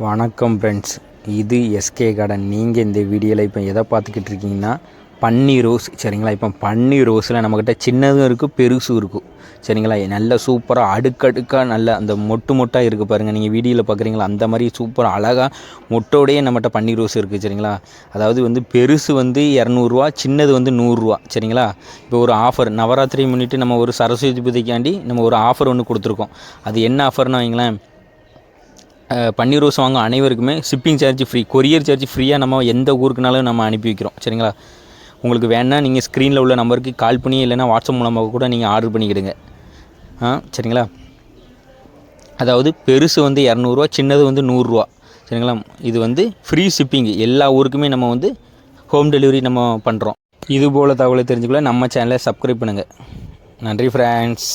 வணக்கம் ஃப்ரெண்ட்ஸ் இது SK garden நீங்கள் இந்த வீடியோவில் இப்போ எதை பார்த்துக்கிட்டு இருக்கீங்கன்னா பன்னீர் ரோஸ். சரிங்களா? இப்போ பன்னீர் ரோஸில் நம்மக்கிட்ட சின்னதும் இருக்குது பெருசும் இருக்கும் சரிங்களா? நல்ல சூப்பராக அடுக்கடுக்காக நல்ல அந்த மொட்டு மொட்டாக இருக்குது பாருங்கள் நீங்கள் வீடியோவில் பார்க்குறீங்களா? அந்த மாதிரி சூப்பராக அழகாக மொட்டோடையே நம்மகிட்ட பன்னீர் ரோஸ் இருக்குது சரிங்களா? அதாவது வந்து பெருசு வந்து இரநூறுவா சின்னது வந்து நூறுரூவா சரிங்களா? இப்போ ஒரு ஆஃபர் நவராத்திரி முன்னிட்டு நம்ம ஒரு சரஸ்வதி பூஜைக்காண்டி நம்ம ஒரு ஆஃபர் ஒன்று கொடுத்துருக்கோம். அது என்ன ஆஃபர்னு வைங்களேன் பன்னீர் ரோஸ் வாங்க அனைவருக்குமே shipping charge free courier charge ஃப்ரீயாக நம்ம எந்த ஊருக்குனாலும் நம்ம அனுப்பி வைக்கிறோம். சரிங்களா? உங்களுக்கு வேணால் நீங்கள் ஸ்க்ரீனில் உள்ள நம்பருக்கு கால் பண்ணி இல்லைன்னா வாட்ஸ்அப் மூலமாக கூட நீங்கள் ஆர்டர் பண்ணிக்கிடுங்க. ஆ சரிங்களா? அதாவது பெருசு வந்து இரநூறுவா சின்னது வந்து நூறுரூவா. சரிங்களா? இது வந்து ஃப்ரீ ஷிப்பிங் எல்லா ஊருக்குமே நம்ம வந்து ஹோம் டெலிவரி நம்ம பண்ணுறோம் இது போல் தகவலை தெரிஞ்சுக்கல நம்ம சேனலை சப்ஸ்கிரைப் பண்ணுங்கள் நன்றி ஃப்ரெண்ட்ஸ்